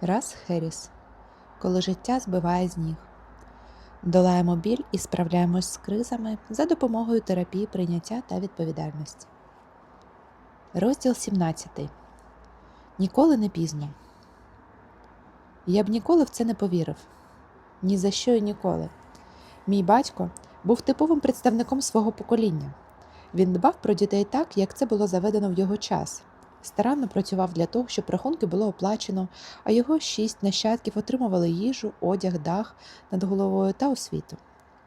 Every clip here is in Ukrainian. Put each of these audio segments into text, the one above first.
Раз Херіс. Коли життя збиває з ніг. Долаємо біль і справляємось з кризами за допомогою терапії прийняття та відповідальності. Розділ 17. Ніколи не пізно. Я б ніколи в це не повірив. Ні за що і ніколи. Мій батько був типовим представником свого покоління. Він дбав про дітей так, як це було заведено в його час. Старанно працював для того, щоб рахунки було оплачено, а його шість нащадків отримували їжу, одяг, дах над головою та освіту.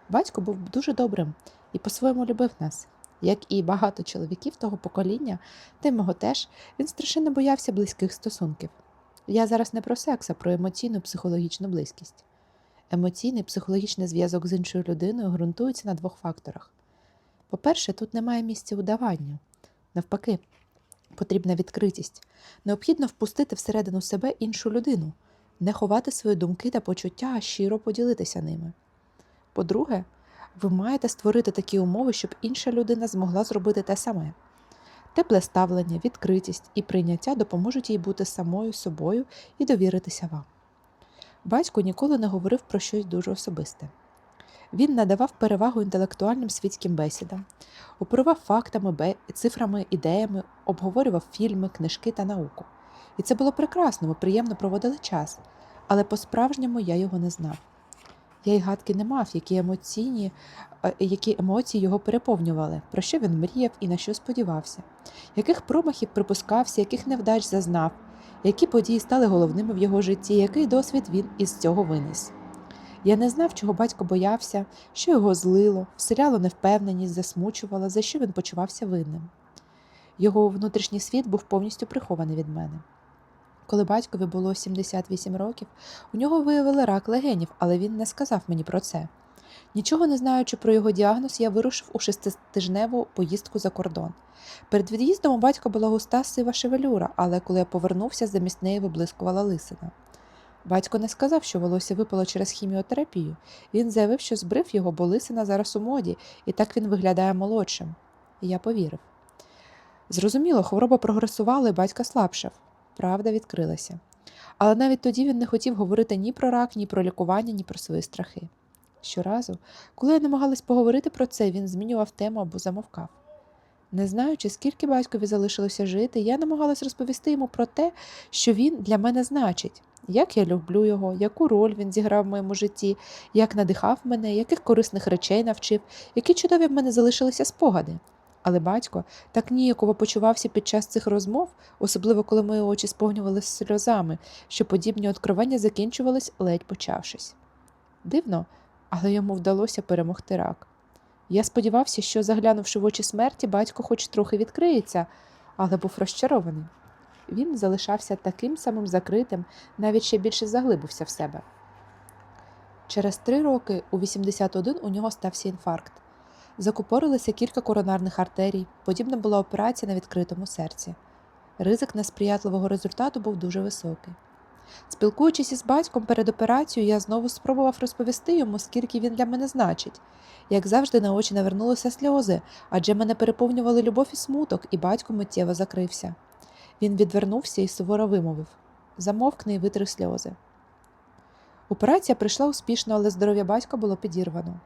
Батько був дуже добрим і по-своєму любив нас. Як і багато чоловіків того покоління, та й мого теж, він страшенно боявся близьких стосунків. Я зараз не про секс, а про емоційну психологічну близькість. Емоційний психологічний зв'язок з іншою людиною ґрунтується на двох факторах. По-перше, тут немає місця удаванню. Навпаки, потрібна відкритість. Необхідно впустити всередину себе іншу людину, не ховати свої думки та почуття, а щиро поділитися ними. По-друге, ви маєте створити такі умови, щоб інша людина змогла зробити те саме. Тепле ставлення, відкритість і прийняття допоможуть їй бути самою собою і довіритися вам. Батько ніколи не говорив про щось дуже особисте. Він надавав перевагу інтелектуальним світським бесідам, оперував фактами, цифрами, ідеями, обговорював фільми, книжки та науку. І це було прекрасно, ми приємно проводили час, але по-справжньому я його не знав. Я й гадки не мав, які емоційні, е, які емоції його переповнювали, про що він мріяв і на що сподівався, яких промахів припускався, яких невдач зазнав, які події стали головними в його житті, який досвід він із цього виніс. Я не знав, чого батько боявся, що його злило, вселяло невпевненість, засмучувало, за що він почувався винним. Його внутрішній світ був повністю прихований від мене. Коли батькові було 78 років, у нього виявили рак легенів, але він не сказав мені про це. Нічого не знаючи про його діагноз, я вирушив у шеститижневу поїздку за кордон. Перед від'їздом у батька була густа сива шевелюра, але коли я повернувся, замість неї виблискувала лисина. Батько не сказав, що волосся випало через хіміотерапію. Він заявив, що збрив його, бо лисина зараз у моді, і так він виглядає молодшим. Я повірив. Зрозуміло, хвороба прогресувала, і батько слабшав. Правда відкрилася. Але навіть тоді він не хотів говорити ні про рак, ні про лікування, ні про свої страхи. Щоразу, коли я намагалась поговорити про це, він змінював тему або замовкав. Не знаючи, скільки батькові залишилося жити, я намагалась розповісти йому про те, що він для мене значить, як я люблю його, яку роль він зіграв в моєму житті, як надихав мене, яких корисних речей навчив, які чудові в мене залишилися спогади. Але батько так ніяково почувався під час цих розмов, особливо коли мої очі сповнювалися сльозами, що подібні откровення закінчувались, ледь почавшись. Дивно, але йому вдалося перемогти рак. Я сподівався, що, заглянувши в очі смерті, батько хоч трохи відкриється, але був розчарований. Він залишався таким самим закритим, навіть ще більше заглибився в себе. Через три роки, у 81, у нього стався інфаркт. Закупорилися кілька коронарних артерій, подібна була операція на відкритому серці. Ризик несприятливого результату був дуже високий. Спілкуючись із батьком перед операцією, я знову спробував розповісти йому, скільки він для мене значить. Як завжди, на очі навернулися сльози, адже мене переповнювали любов і смуток, і батько миттєво закрився. Він відвернувся і суворо вимовив замовкни і витри сльози. Операція прийшла успішно, але здоров'я батька було підірвано.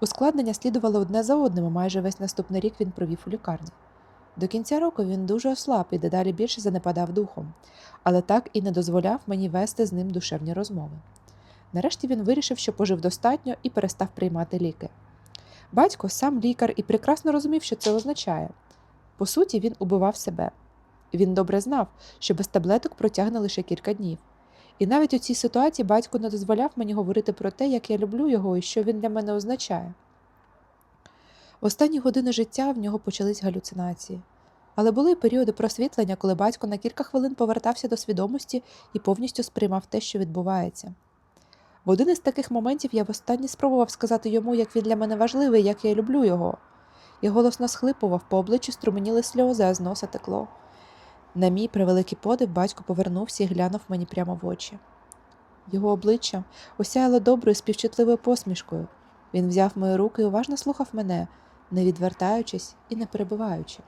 Ускладнення слідувало одне за одним, і майже весь наступний рік він провів у лікарні. До кінця року він дуже ослаб і дедалі більше занепадав духом, але так і не дозволяв мені вести з ним душевні розмови. Нарешті він вирішив, що пожив достатньо і перестав приймати ліки. Батько сам лікар і прекрасно розумів, що це означає. По суті, він убивав себе. Він добре знав, що без таблеток протягне лише кілька днів. І навіть у цій ситуації батько не дозволяв мені говорити про те, як я люблю його і що він для мене означає. В останні години життя в нього почались галюцинації. Але були й періоди просвітлення, коли батько на кілька хвилин повертався до свідомості і повністю сприймав те, що відбувається. В один із таких моментів я востаннє спробував сказати йому, як він для мене важливий, як я люблю його. Я голосно схлипував, по обличчю струменіли сльози, а з носа текло. На мій превеликий подив батько повернувся і глянув мені прямо в очі. Його обличчя осяяло доброю співчутливою посмішкою. Він взяв мої руки і уважно слухав мене, не відвертаючись і не перебиваючи.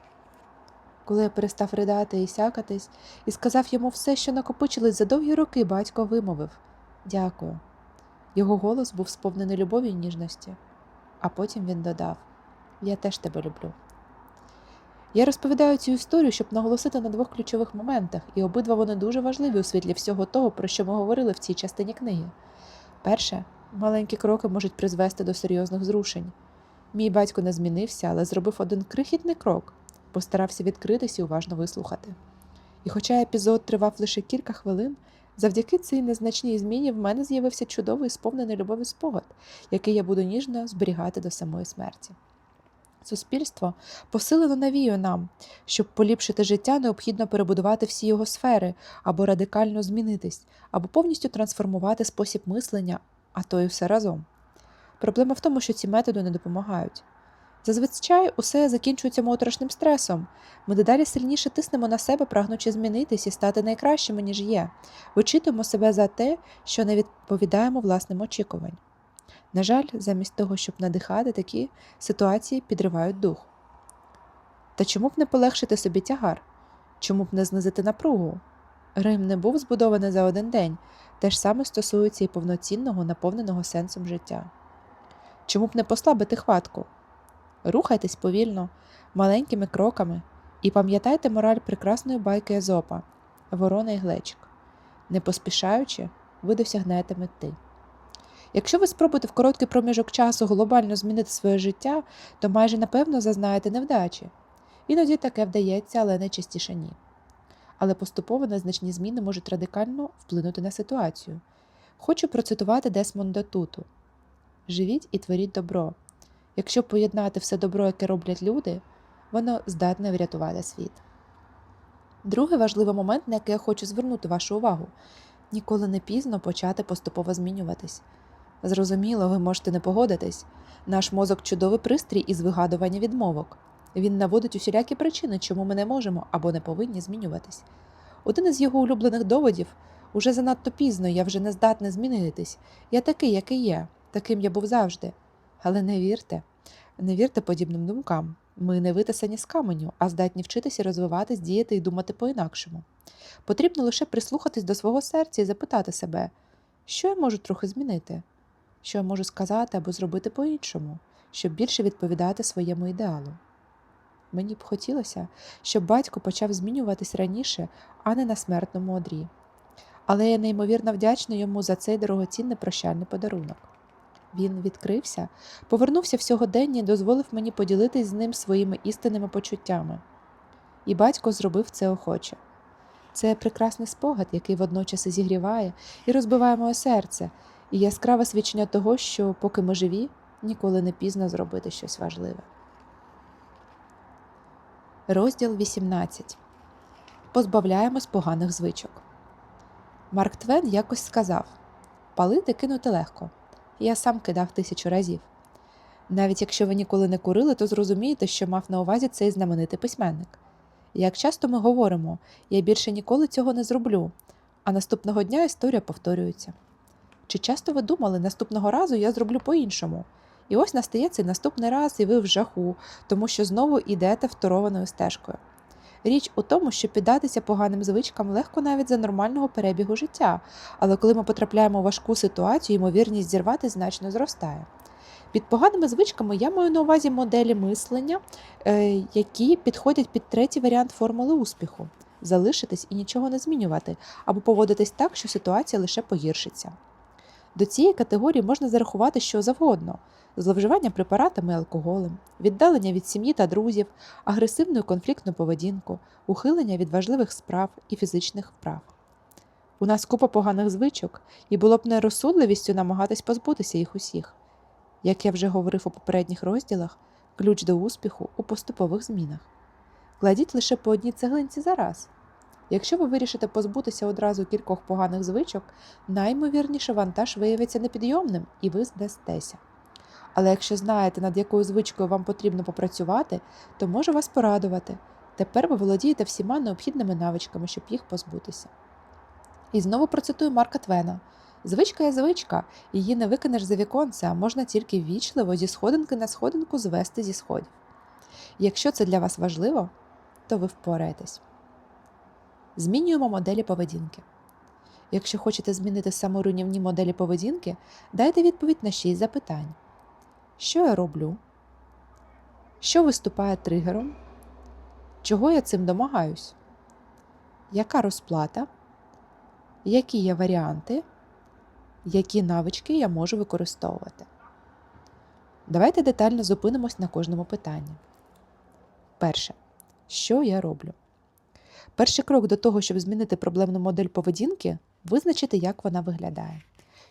Коли я перестав ридати і сякатись, і сказав йому все, що накопичилось за довгі роки, батько вимовив Дякую. Його голос був сповнений любові й ніжності, а потім він додав Я теж тебе люблю. Я розповідаю цю історію, щоб наголосити на двох ключових моментах, і обидва вони дуже важливі у світлі всього того, про що ми говорили в цій частині книги. Перше, маленькі кроки можуть призвести до серйозних зрушень. Мій батько не змінився, але зробив один крихітний крок, постарався відкритись і уважно вислухати. І хоча епізод тривав лише кілька хвилин, завдяки цій незначній зміні в мене з'явився чудовий сповнений любові спогад, який я буду ніжно зберігати до самої смерті. Суспільство посилено навіює нам, щоб поліпшити життя, необхідно перебудувати всі його сфери або радикально змінитись, або повністю трансформувати спосіб мислення, а то й все разом. Проблема в тому, що ці методи не допомагають. Зазвичай усе закінчується моторошним стресом. Ми дедалі сильніше тиснемо на себе, прагнучи змінитись і стати найкращими, ніж є, вичитуємо себе за те, що не відповідаємо власним очікувань. На жаль, замість того, щоб надихати, такі ситуації підривають дух. Та чому б не полегшити собі тягар? Чому б не знизити напругу? Рим не був збудований за один день, те ж саме стосується і повноцінного, наповненого сенсом життя. Чому б не послабити хватку? Рухайтесь повільно, маленькими кроками і пам'ятайте мораль прекрасної байки Езопа Ворона і глечик. Не поспішаючи, ви досягнете мети. Якщо ви спробуєте в короткий проміжок часу глобально змінити своє життя, то майже напевно зазнаєте невдачі. Іноді таке вдається, але найчастіше ні. Але поступово незначні зміни можуть радикально вплинути на ситуацію. Хочу процитувати Десмонда Туту: Живіть і творіть добро. Якщо поєднати все добро, яке роблять люди, воно здатне врятувати світ. Другий важливий момент, на який я хочу звернути вашу увагу ніколи не пізно почати поступово змінюватись. Зрозуміло, ви можете не погодитись. Наш мозок чудовий пристрій із вигадування відмовок. Він наводить усілякі причини, чому ми не можемо або не повинні змінюватись. Один із його улюблених доводів уже занадто пізно, я вже не здатна змінитись. Я такий, який є, таким я був завжди. Але не вірте, не вірте подібним думкам. Ми не витисані з каменю, а здатні вчитися розвиватись, діяти і думати по-інакшому. Потрібно лише прислухатись до свого серця і запитати себе, що я можу трохи змінити, що я можу сказати або зробити по-іншому, щоб більше відповідати своєму ідеалу. Мені б хотілося, щоб батько почав змінюватись раніше, а не на смертному одрі. Але я неймовірно вдячна йому за цей дорогоцінний прощальний подарунок. Він відкрився, повернувся в сьогодення і дозволив мені поділитись з ним своїми істинними почуттями. І батько зробив це охоче. Це прекрасний спогад, який водночас і зігріває і розбиває моє серце, і яскраве свідчення того, що, поки ми живі, ніколи не пізно зробити щось важливе. Розділ 18. Позбавляємось поганих звичок. Марк Твен якось сказав Палити кинути легко. Я сам кидав тисячу разів. Навіть якщо ви ніколи не курили, то зрозумієте, що мав на увазі цей знаменитий письменник. Як часто ми говоримо, я більше ніколи цього не зроблю, а наступного дня історія повторюється. Чи часто ви думали, наступного разу я зроблю по-іншому? І ось настає цей наступний раз, і ви в жаху, тому що знову йдете второваною стежкою. Річ у тому, що піддатися поганим звичкам легко навіть за нормального перебігу життя, але коли ми потрапляємо в важку ситуацію, ймовірність зірвати значно зростає. Під поганими звичками я маю на увазі моделі мислення, е, які підходять під третій варіант формули успіху залишитись і нічого не змінювати, або поводитись так, що ситуація лише погіршиться. До цієї категорії можна зарахувати що завгодно: зловживання препаратами і алкоголем, віддалення від сім'ї та друзів, агресивну і конфліктну поведінку, ухилення від важливих справ і фізичних вправ. У нас купа поганих звичок, і було б нерозсудливістю намагатись позбутися їх усіх. Як я вже говорив у попередніх розділах, ключ до успіху у поступових змінах. Кладіть лише по одній цеглинці за раз. Якщо ви вирішите позбутися одразу кількох поганих звичок, наймовірніше вантаж виявиться непідйомним і ви здастеся. Але якщо знаєте, над якою звичкою вам потрібно попрацювати, то можу вас порадувати. Тепер ви володієте всіма необхідними навичками, щоб їх позбутися. І знову процитую Марка Твена. Звичка є звичка, її не викинеш за віконце, а можна тільки ввічливо зі сходинки на сходинку звести зі сходів. Якщо це для вас важливо, то ви впораєтесь. Змінюємо моделі поведінки. Якщо хочете змінити саморуйнівні моделі поведінки, дайте відповідь на 6 запитань. Що я роблю? Що виступає тригером? Чого я цим домагаюсь? Яка розплата? Які є варіанти? Які навички я можу використовувати? Давайте детально зупинимось на кожному питанні. Перше. Що я роблю? Перший крок до того, щоб змінити проблемну модель поведінки, визначити, як вона виглядає.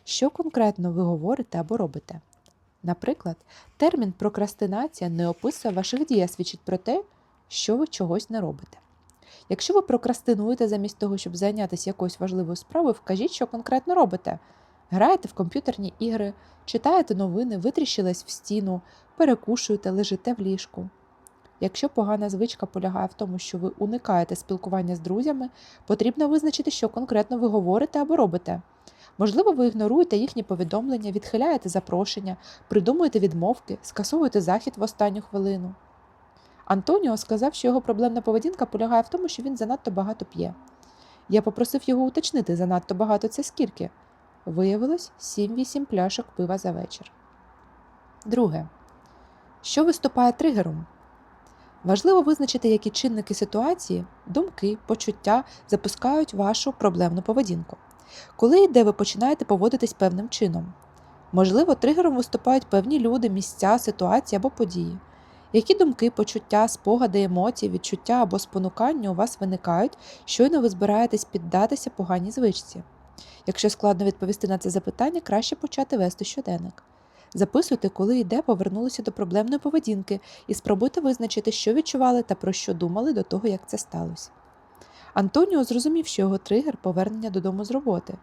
Що конкретно ви говорите або робите. Наприклад, термін прокрастинація не описує ваших дій, а свідчить про те, що ви чогось не робите. Якщо ви прокрастинуєте замість того, щоб зайнятися якоюсь важливою справою, вкажіть, що конкретно робите. Граєте в комп'ютерні ігри, читаєте новини, витріщились в стіну, перекушуєте, лежите в ліжку. Якщо погана звичка полягає в тому, що ви уникаєте спілкування з друзями, потрібно визначити, що конкретно ви говорите або робите. Можливо, ви ігноруєте їхні повідомлення, відхиляєте запрошення, придумуєте відмовки, скасовуєте захід в останню хвилину. Антоніо сказав, що його проблемна поведінка полягає в тому, що він занадто багато п'є. Я попросив його уточнити, занадто багато це скільки. Виявилось 7-8 пляшок пива за вечір. Друге. Що виступає тригером? Важливо визначити, які чинники ситуації, думки, почуття запускають вашу проблемну поведінку. Коли і де ви починаєте поводитись певним чином. Можливо, тригером виступають певні люди, місця, ситуації або події. Які думки, почуття, спогади, емоції, відчуття або спонукання у вас виникають, щойно ви збираєтесь піддатися поганій звичці? Якщо складно відповісти на це запитання, краще почати вести щоденник. Записуйте, коли і де повернулися до проблемної поведінки, і спробуйте визначити, що відчували та про що думали до того, як це сталося. Антоніо зрозумів, що його тригер повернення додому з роботи.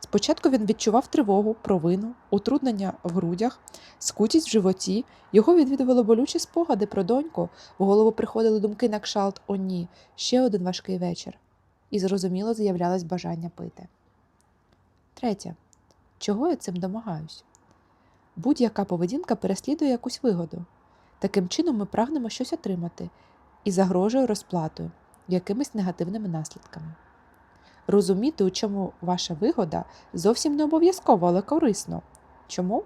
Спочатку він відчував тривогу, провину, утруднення в грудях, скутість в животі, його відвідували болючі спогади про доньку, в голову приходили думки на кшалт «О ні, ще один важкий вечір. І зрозуміло з'являлось бажання пити. Третє. Чого я цим домагаюсь? Будь-яка поведінка переслідує якусь вигоду. Таким чином ми прагнемо щось отримати і загрожує розплатою, якимись негативними наслідками. Розуміти, у чому ваша вигода, зовсім не обов'язково, але корисно. Чому?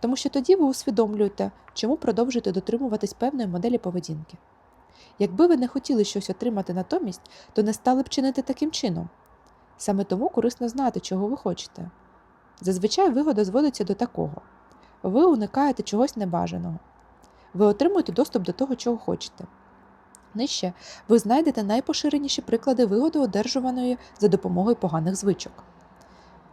Тому що тоді ви усвідомлюєте, чому продовжуєте дотримуватись певної моделі поведінки. Якби ви не хотіли щось отримати натомість, то не стали б чинити таким чином. Саме тому корисно знати, чого ви хочете. Зазвичай вигода зводиться до такого: ви уникаєте чогось небажаного, ви отримуєте доступ до того, чого хочете. Нижче ви знайдете найпоширеніші приклади вигоди, одержуваної за допомогою поганих звичок.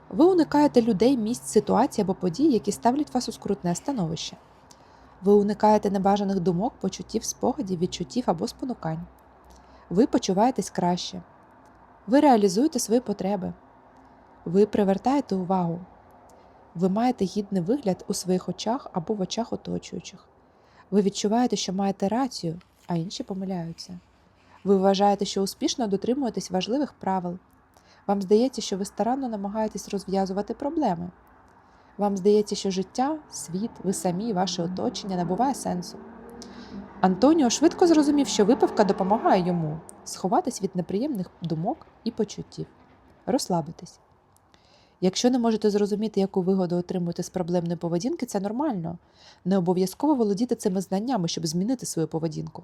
Ви уникаєте людей, місць, ситуацій або подій, які ставлять вас у скрутне становище. Ви уникаєте небажаних думок, почуттів, спогадів, відчуттів або спонукань. Ви почуваєтесь краще. Ви реалізуєте свої потреби. Ви привертаєте увагу. Ви маєте гідний вигляд у своїх очах або в очах оточуючих. Ви відчуваєте, що маєте рацію, а інші помиляються. Ви вважаєте, що успішно дотримуєтесь важливих правил. Вам здається, що ви старанно намагаєтесь розв'язувати проблеми. Вам здається, що життя, світ, ви самі, ваше оточення набуває сенсу. Антоніо швидко зрозумів, що випивка допомагає йому сховатись від неприємних думок і почуттів, розслабитись. Якщо не можете зрозуміти, яку вигоду отримуєте з проблемної поведінки, це нормально. Не обов'язково володіти цими знаннями, щоб змінити свою поведінку.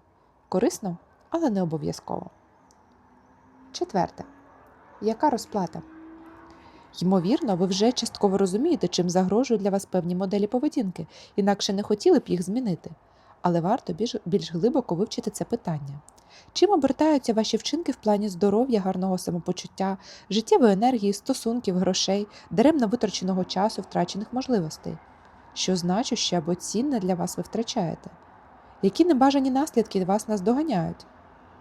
Корисно, але не обов'язково. Четверте. Яка розплата? Ймовірно, ви вже частково розумієте, чим загрожують для вас певні моделі поведінки, інакше не хотіли б їх змінити. Але варто більш, більш глибоко вивчити це питання. Чим обертаються ваші вчинки в плані здоров'я, гарного самопочуття, життєвої енергії, стосунків, грошей, даремно витраченого часу, втрачених можливостей? Що значуще або цінне для вас ви втрачаєте? Які небажані наслідки вас наздоганяють?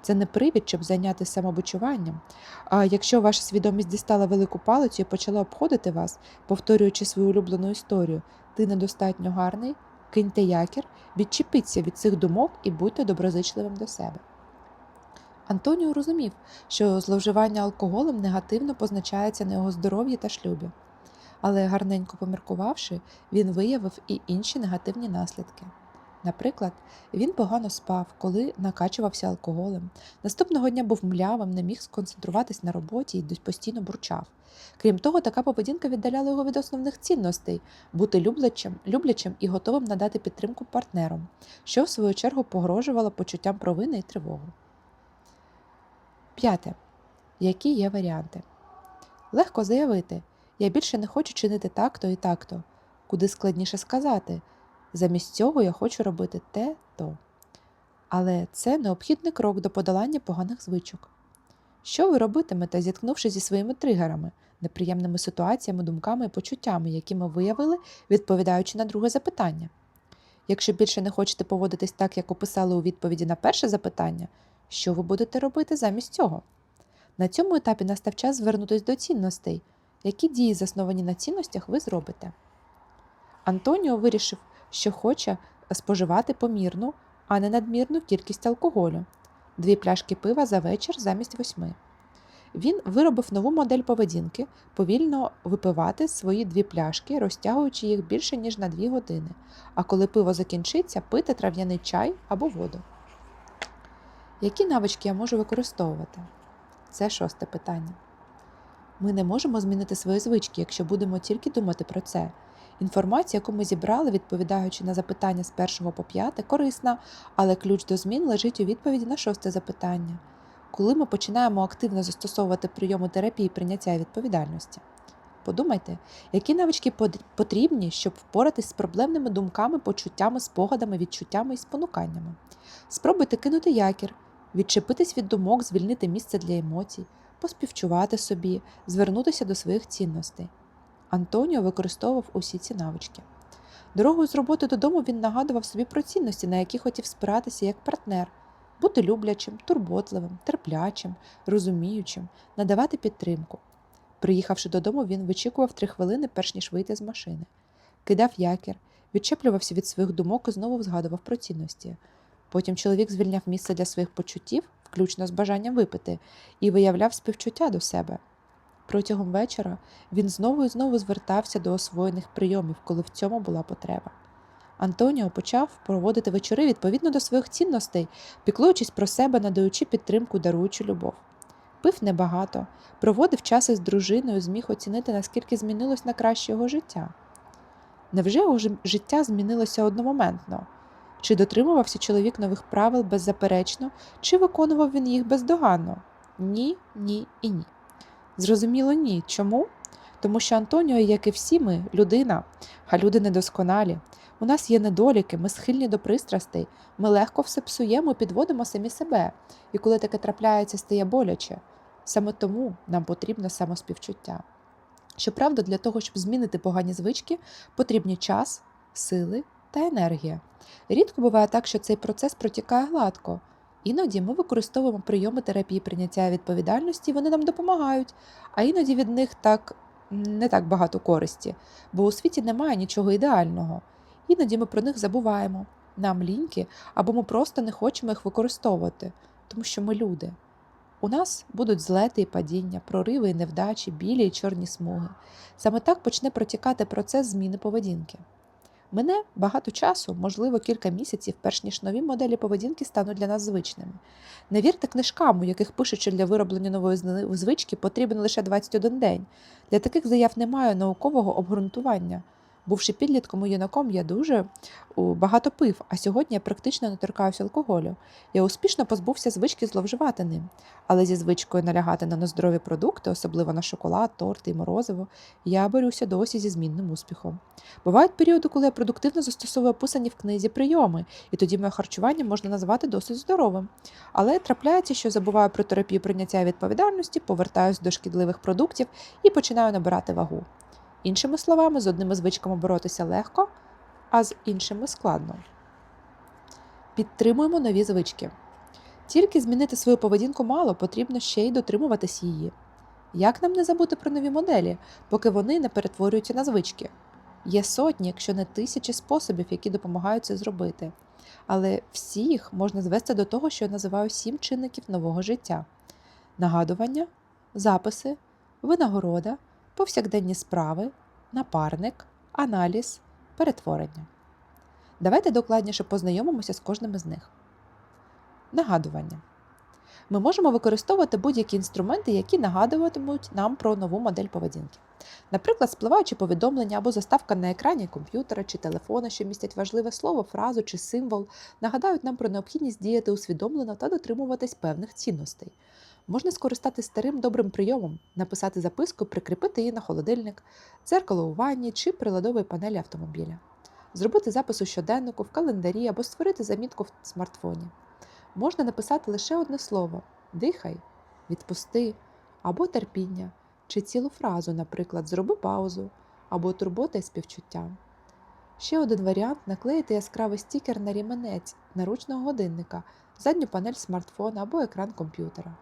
Це не привід, щоб зайнятися самобичуванням. А якщо ваша свідомість дістала велику палицю і почала обходити вас, повторюючи свою улюблену історію, ти недостатньо гарний, киньте якір, відчепіться від цих думок і будьте доброзичливим до себе. Антоніо розумів, що зловживання алкоголем негативно позначається на його здоров'ї та шлюбі. Але гарненько поміркувавши, він виявив і інші негативні наслідки. Наприклад, він погано спав, коли накачувався алкоголем. Наступного дня був млявим, не міг сконцентруватись на роботі і постійно бурчав. Крім того, така поведінка віддаляла його від основних цінностей бути люблячим, люблячим і готовим надати підтримку партнерам, що в свою чергу погрожувало почуттям провини і тривогу. П'яте. Які є варіанти? Легко заявити: я більше не хочу чинити так-то і так-то. Куди складніше сказати. Замість цього я хочу робити те то. Але це необхідний крок до подолання поганих звичок. Що ви робитимете, зіткнувшись зі своїми тригерами, неприємними ситуаціями, думками і почуттями, які ми виявили, відповідаючи на друге запитання? Якщо більше не хочете поводитись так, як описали у відповіді на перше запитання, що ви будете робити замість цього? На цьому етапі настав час звернутися до цінностей. Які дії, засновані на цінностях, ви зробите? Антоніо вирішив, що хоче споживати помірну, а не надмірну кількість алкоголю дві пляшки пива за вечір замість восьми. Він виробив нову модель поведінки, повільно випивати свої дві пляшки, розтягуючи їх більше, ніж на дві години, а коли пиво закінчиться, пити трав'яний чай або воду. Які навички я можу використовувати? Це шосте питання. Ми не можемо змінити свої звички, якщо будемо тільки думати про це. Інформація, яку ми зібрали, відповідаючи на запитання з першого по п'яте, корисна, але ключ до змін лежить у відповіді на шосте запитання. Коли ми починаємо активно застосовувати прийоми терапії прийняття відповідальності? Подумайте, які навички потрібні, щоб впоратись з проблемними думками, почуттями, спогадами, відчуттями і спонуканнями. Спробуйте кинути якір, відчепитись від думок, звільнити місце для емоцій, поспівчувати собі, звернутися до своїх цінностей. Антоніо використовував усі ці навички. Дорогою з роботи додому він нагадував собі про цінності, на які хотів спиратися як партнер, бути люблячим, турботливим, терплячим, розуміючим, надавати підтримку. Приїхавши додому, він вичікував три хвилини, перш ніж вийти з машини, кидав якір, відчеплювався від своїх думок і знову згадував про цінності. Потім чоловік звільняв місце для своїх почуттів, включно з бажанням випити, і виявляв співчуття до себе. Протягом вечора він знову і знову звертався до освоєних прийомів, коли в цьому була потреба. Антоніо почав проводити вечори відповідно до своїх цінностей, піклуючись про себе, надаючи підтримку, даруючи любов. Пив небагато, проводив час із дружиною, зміг оцінити, наскільки змінилось на краще його життя. Невже його життя змінилося одномоментно? Чи дотримувався чоловік нових правил беззаперечно, чи виконував він їх бездоганно? Ні, ні і ні. Зрозуміло, ні. Чому? Тому що Антоніо, як і всі ми, людина, а люди недосконалі. У нас є недоліки, ми схильні до пристрастей, ми легко все псуємо, підводимо самі себе. І коли таке трапляється, стає боляче. Саме тому нам потрібно самоспівчуття. Щоправда, для того, щоб змінити погані звички, потрібні час, сили та енергія. Рідко буває так, що цей процес протікає гладко. Іноді ми використовуємо прийоми терапії прийняття відповідальності, вони нам допомагають, а іноді від них так не так багато користі, бо у світі немає нічого ідеального. Іноді ми про них забуваємо, нам ліньки, або ми просто не хочемо їх використовувати, тому що ми люди. У нас будуть злети і падіння, прориви і невдачі, білі і чорні смуги. Саме так почне протікати процес зміни поведінки. Мене багато часу, можливо, кілька місяців, перш ніж нові моделі поведінки стануть для нас звичними. Не вірте книжкам, у яких пишуть, що для вироблення нової звички потрібен лише 21 день. Для таких заяв немає наукового обґрунтування. Бувши підлітком і юнаком, я дуже багато пив, а сьогодні я практично не торкаюся алкоголю. Я успішно позбувся звички зловживати ним, але зі звичкою налягати на нездорові продукти, особливо на шоколад, торти і морозиво, я борюся досі зі змінним успіхом. Бувають періоди, коли я продуктивно застосовую описані в книзі прийоми, і тоді моє харчування можна назвати досить здоровим. Але трапляється, що забуваю про терапію прийняття відповідальності, повертаюся до шкідливих продуктів і починаю набирати вагу. Іншими словами, з одними звичками боротися легко, а з іншими складно. Підтримуємо нові звички. Тільки змінити свою поведінку мало, потрібно ще й дотримуватись її. Як нам не забути про нові моделі, поки вони не перетворюються на звички? Є сотні, якщо не тисячі способів, які допомагають це зробити. Але всі їх можна звести до того, що я називаю сім чинників нового життя: нагадування, записи, винагорода, повсякденні справи, напарник, аналіз, перетворення. Давайте докладніше познайомимося з кожним із них. Нагадування. Ми можемо використовувати будь-які інструменти, які нагадуватимуть нам про нову модель поведінки. Наприклад, спливаючі повідомлення або заставка на екрані комп'ютера чи телефона, що містять важливе слово, фразу чи символ, нагадають нам про необхідність діяти усвідомлено та дотримуватись певних цінностей. Можна скористатись старим добрим прийомом, написати записку, прикріпити її на холодильник, дзеркало у ванні чи приладовій панелі автомобіля, зробити запис у щоденнику, в календарі або створити замітку в смартфоні. Можна написати лише одне слово дихай, відпусти або терпіння, чи цілу фразу, наприклад, зроби паузу або турбота і співчуття. Ще один варіант наклеїти яскравий стікер на ріменець наручного годинника, задню панель смартфона або екран комп'ютера.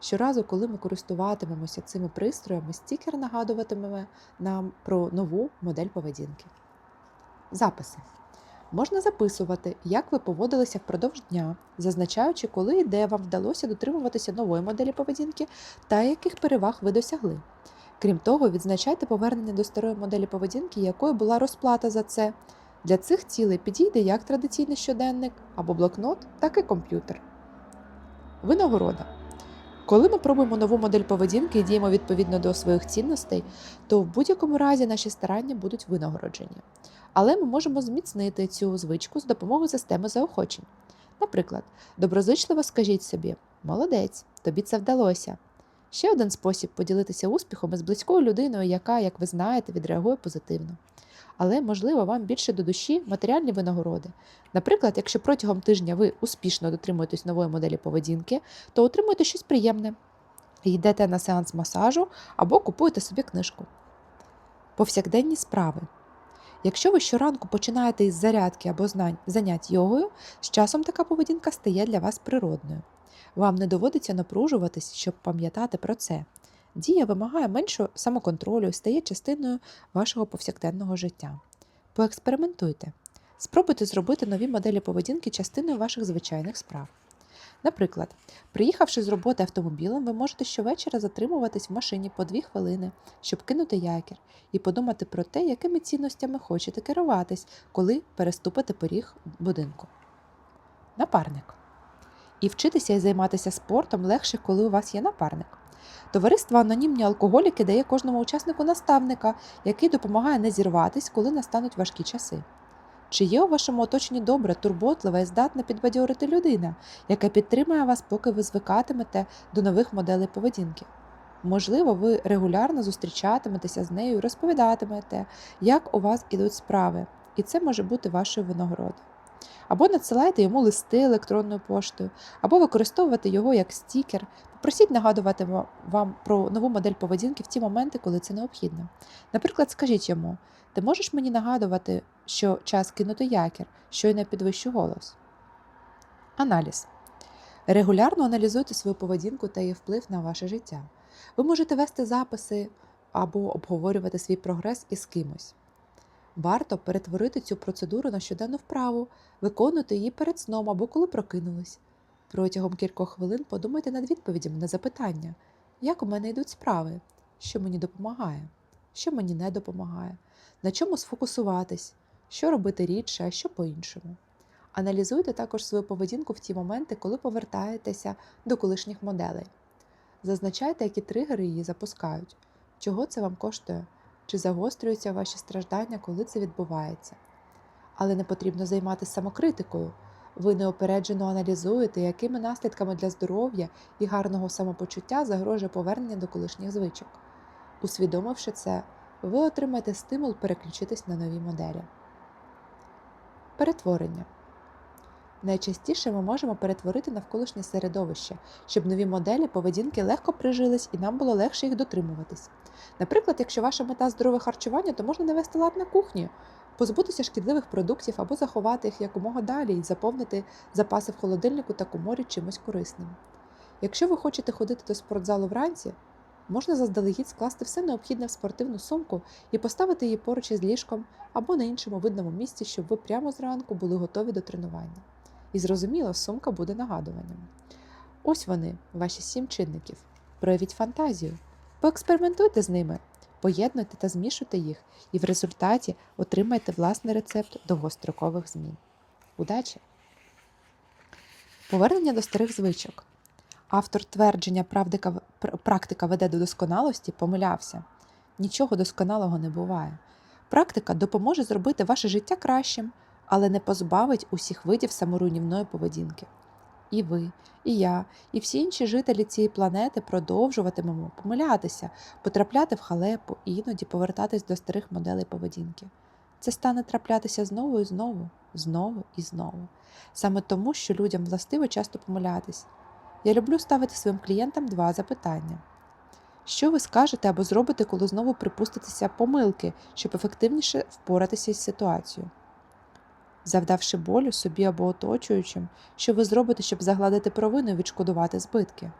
Щоразу, коли ми користуватимемося цими пристроями, стікер нагадуватиме нам про нову модель поведінки. Записи. Можна записувати, як ви поводилися впродовж дня, зазначаючи, коли і де вам вдалося дотримуватися нової моделі поведінки та яких переваг ви досягли. Крім того, відзначайте повернення до старої моделі поведінки, якою була розплата за це. Для цих цілей підійде як традиційний щоденник або блокнот, так і комп'ютер. Винагорода. Коли ми пробуємо нову модель поведінки і діємо відповідно до своїх цінностей, то в будь-якому разі наші старання будуть винагороджені. Але ми можемо зміцнити цю звичку з допомогою системи заохочень. Наприклад, доброзичливо скажіть собі Молодець, тобі це вдалося. Ще один спосіб поділитися успіхом із близькою людиною, яка, як ви знаєте, відреагує позитивно. Але, можливо, вам більше до душі матеріальні винагороди. Наприклад, якщо протягом тижня ви успішно дотримуєтесь нової моделі поведінки, то отримуєте щось приємне. Йдете на сеанс масажу або купуєте собі книжку. Повсякденні справи. Якщо ви щоранку починаєте із зарядки або занять йогою, з часом така поведінка стає для вас природною. Вам не доводиться напружуватись, щоб пам'ятати про це. Дія вимагає меншого самоконтролю і стає частиною вашого повсякденного життя. Поекспериментуйте. Спробуйте зробити нові моделі поведінки частиною ваших звичайних справ. Наприклад, приїхавши з роботи автомобілем, ви можете щовечора затримуватись в машині по дві хвилини, щоб кинути якір, і подумати про те, якими цінностями хочете керуватись, коли переступите поріг будинку. Напарник. І вчитися і займатися спортом легше, коли у вас є напарник. Товариство Анонімні алкоголіки дає кожному учаснику наставника, який допомагає не зірватись, коли настануть важкі часи. Чи є у вашому оточенні добра, турботлива і здатна підбадьорити людина, яка підтримує вас, поки ви звикатимете до нових моделей поведінки? Можливо, ви регулярно зустрічатиметеся з нею і розповідатимете, як у вас ідуть справи, і це може бути вашою винагородою. Або надсилайте йому листи електронною поштою, або використовувати його як стікер. Попросіть нагадувати вам про нову модель поведінки в ті моменти, коли це необхідно. Наприклад, скажіть йому: ти можеш мені нагадувати, що час кинути якір, щойно підвищу голос. Аналіз. Регулярно аналізуйте свою поведінку та її вплив на ваше життя. Ви можете вести записи або обговорювати свій прогрес із кимось. Варто перетворити цю процедуру на щоденну вправу, виконувати її перед сном або коли прокинулись. Протягом кількох хвилин подумайте над відповідями на запитання, як у мене йдуть справи, що мені допомагає, що мені не допомагає, на чому сфокусуватись, що робити рідше, а що по-іншому. Аналізуйте також свою поведінку в ті моменти, коли повертаєтеся до колишніх моделей. Зазначайте, які тригери її запускають, чого це вам коштує, чи загострюються ваші страждання, коли це відбувається. Але не потрібно займатися самокритикою. Ви неопереджено аналізуєте, якими наслідками для здоров'я і гарного самопочуття загрожує повернення до колишніх звичок. Усвідомивши це, ви отримаєте стимул переключитись на нові моделі. Перетворення. Найчастіше ми можемо перетворити навколишнє середовище, щоб нові моделі поведінки легко прижились і нам було легше їх дотримуватись. Наприклад, якщо ваша мета здорове харчування, то можна навести лад на кухні, позбутися шкідливих продуктів або заховати їх якомога далі і заповнити запаси в холодильнику та коморі чимось корисним. Якщо ви хочете ходити до спортзалу вранці, можна заздалегідь скласти все необхідне в спортивну сумку і поставити її поруч із ліжком або на іншому видному місці, щоб ви прямо зранку були готові до тренування. І зрозуміло, сумка буде нагадуванням. Ось вони, ваші сім чинників. Проявіть фантазію, поекспериментуйте з ними, Поєднуйте та змішуйте їх, і в результаті отримайте власний рецепт довгострокових змін. Удачі! Повернення до старих звичок. Автор твердження «Правдика практика веде до досконалості помилявся. Нічого досконалого не буває. Практика допоможе зробити ваше життя кращим, але не позбавить усіх видів саморуйнівної поведінки. І ви, і я, і всі інші жителі цієї планети продовжуватимемо помилятися, потрапляти в халепу і іноді повертатись до старих моделей поведінки. Це стане траплятися знову і знову, знову і знову. Саме тому, що людям властиво часто помилятись. Я люблю ставити своїм клієнтам два запитання. Що ви скажете або зробите, коли знову припуститеся помилки, щоб ефективніше впоратися із ситуацією? Завдавши болю собі або оточуючим, що ви зробите, щоб загладити провину і відшкодувати збитки?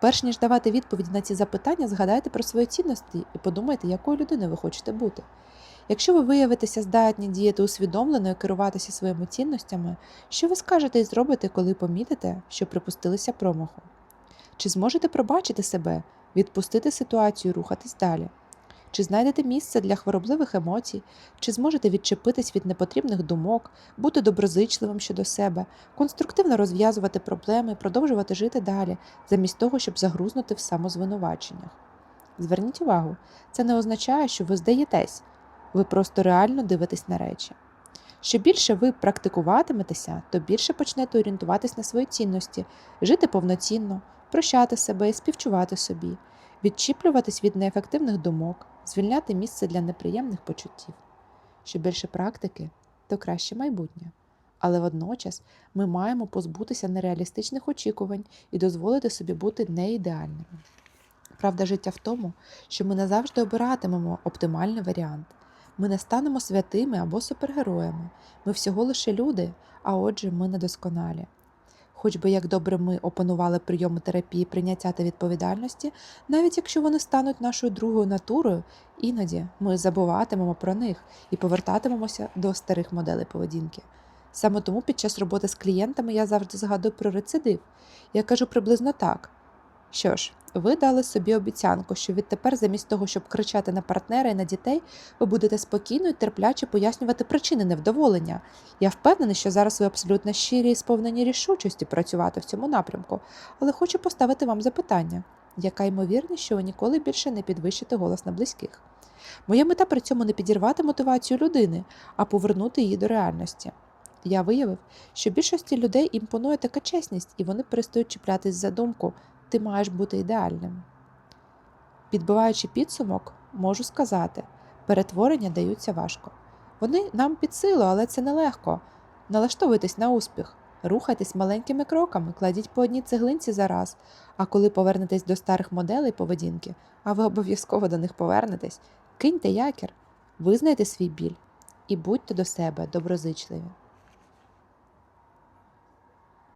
Перш ніж давати відповіді на ці запитання, згадайте про свої цінності і подумайте, якою людиною ви хочете бути. Якщо ви виявитеся здатні діяти усвідомлено і керуватися своїми цінностями, що ви скажете і зробите, коли помітите, що припустилися промаху? Чи зможете пробачити себе, відпустити ситуацію і рухатись далі? Чи знайдете місце для хворобливих емоцій, чи зможете відчепитись від непотрібних думок, бути доброзичливим щодо себе, конструктивно розв'язувати проблеми продовжувати жити далі, замість того, щоб загрузнути в самозвинуваченнях? Зверніть увагу, це не означає, що ви здаєтесь, ви просто реально дивитесь на речі. Що більше ви практикуватиметеся, то більше почнете орієнтуватись на свої цінності, жити повноцінно, прощати себе і співчувати собі, відчіплюватись від неефективних думок, звільняти місце для неприємних почуттів. Що більше практики, то краще майбутнє. Але водночас ми маємо позбутися нереалістичних очікувань і дозволити собі бути неідеальними. Правда життя в тому, що ми не завжди обиратимемо оптимальний варіант. Ми не станемо святими або супергероями. Ми всього лише люди, а отже, ми недосконалі. Хоч би як добре ми опанували прийоми терапії, прийняття та відповідальності, навіть якщо вони стануть нашою другою натурою, іноді ми забуватимемо про них і повертатимемося до старих моделей поведінки. Саме тому під час роботи з клієнтами я завжди згадую про рецидив. Я кажу приблизно так. Що ж, ви дали собі обіцянку, що відтепер, замість того, щоб кричати на партнера і на дітей, ви будете спокійно і терпляче пояснювати причини невдоволення. Я впевнений, що зараз ви абсолютно щирі і сповнені рішучості працювати в цьому напрямку, але хочу поставити вам запитання: яка ймовірність, що ви ніколи більше не підвищите голос на близьких? Моя мета при цьому не підірвати мотивацію людини, а повернути її до реальності. Я виявив, що більшості людей імпонує така чесність, і вони перестають чіплятись за думку ти маєш бути ідеальним. Підбиваючи підсумок, можу сказати, перетворення даються важко. Вони нам під силу, але це нелегко. Налаштовуйтесь на успіх, рухайтесь маленькими кроками, кладіть по одній цеглинці за раз, а коли повернетесь до старих моделей поведінки, а ви обов'язково до них повернетесь, киньте якір, визнайте свій біль і будьте до себе доброзичливі.